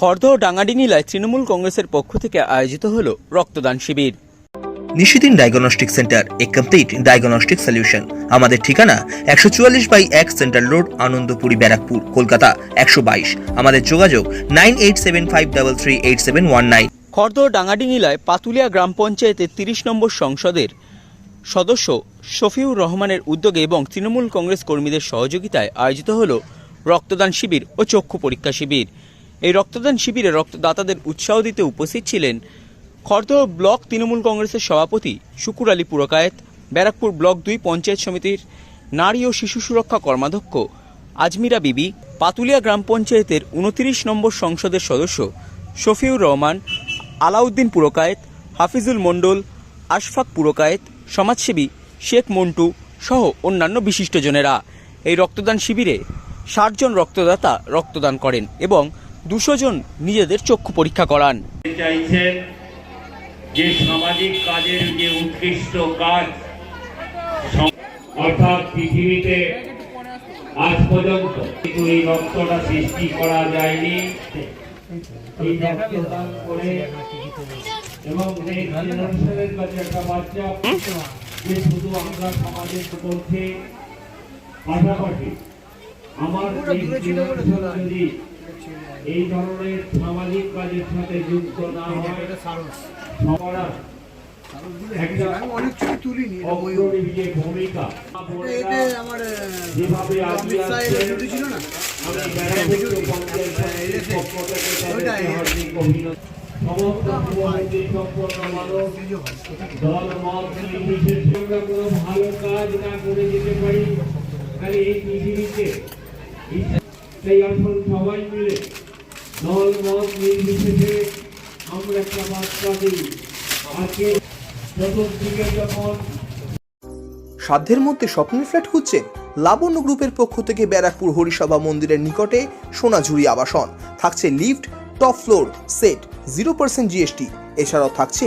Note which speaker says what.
Speaker 1: খড়দহ ডাঙ্গাডিঙিলায় তৃণমূল কংগ্রেসের পক্ষ থেকে আয়োজিত হল রক্তদান শিবির।
Speaker 2: নিশিদিন ডায়াগনস্টিক সেন্টার এ কমপ্লিট ডায়াগনস্টিক সলিউশন। আমাদের ঠিকানা একশো চুয়াল্লিশ বাই এক সেন্ট্রাল রোড আনন্দপুরি ব্যারাকপুর কলকাতা একশো বাইশ। আমাদের যোগাযোগ nine eight seven five double three eight seven one nine.
Speaker 1: Khardaha ডাঙ্গাডিঙিলায় Patulia গ্রাম পঞ্চায়েতের তিরিশ নম্বর সংসদের সদস্য শফিউর রহমানের উদ্যোগে এবং তৃণমূল কংগ্রেস কর্মীদের সহযোগিতায় আয়োজিত হল রক্তদান শিবির ও চক্ষু পরীক্ষা শিবির। এই রক্তদান শিবিরে রক্তদাতাদের উৎসাহ দিতে উপস্থিত ছিলেন খড়দহ ব্লক তৃণমূল কংগ্রেসের সভাপতি শুকুর আলী পুরকায়েত, ব্যারাকপুর ব্লক দুই পঞ্চায়েত সমিতির নারী ও শিশু সুরক্ষা কর্মাধ্যক্ষ আজমিরা বিবি, পাতুলিয়া গ্রাম পঞ্চায়েতের উনতিরিশ নম্বর সংসদের সদস্য শফিউর রহমান, আলাউদ্দিন পুরকায়েত, হাফিজুল মণ্ডল, আশফাক পুরকায়েত, সমাজসেবী শেখ মন্টু সহ অন্যান্য বিশিষ্টজনেরা। এই রক্তদান শিবিরে ষাটজন রক্তদাতা রক্তদান করেন এবং দুশো জন নিজেদের চক্ষু পরীক্ষা করান।
Speaker 3: চাইছেন যে সামাজিক কাজের যে উৎকৃষ্ট কাজ অর্থাৎ পৃথিবীতে আজ পর্যন্ত কিন্তু এই রক্তটা সৃষ্টি করা যায়নি। এবং এই জেনারেশনের কাছে একটা বাচ্চা যে শুধু আমরা সমাজের মধ্যে পাশাপাশি আমার যদি এই ধরনের সামাজিক কাজের সাথে যুক্ত না হয়। সবার একটা
Speaker 4: অনেক ছবি তুলিনি এটা ওই-
Speaker 3: অগ্রণী যে ভূমিকা।
Speaker 4: এটা আমার
Speaker 3: যেভাবে আগিয়ে
Speaker 4: অমিত শাহ
Speaker 3: আসছে,
Speaker 4: এটা ছিল না?
Speaker 3: আমি ব্যারাকপুর পঞ্চায়েত সমিতির পক্ষ থেকে তাদেরকে হার্দিক অভিনন্দন। সমস্ত সম্পন্ন মানুষ দল মত নির্বিশেষে আমরা কোনো ভালো কাজ না করে যেতে পারি। তাহলে এই পৃথিবীতে সেই সবাই মিলে দল, মত নির্বিশেষে আমরা একটা বার্তা দিই। আজকে চতুর্দিকে যখন
Speaker 5: সাধ্যের মধ্যে স্বপ্নের ফ্ল্যাট খুঁজছেন লাবণ্য গ্রুপের পক্ষ থেকে ব্যারাকপুর হরিসভা মন্দিরের নিকটে সোনাঝুরি আবাসন। থাকছে lift, top floor, set zero percent GST এছাড়াও থাকছে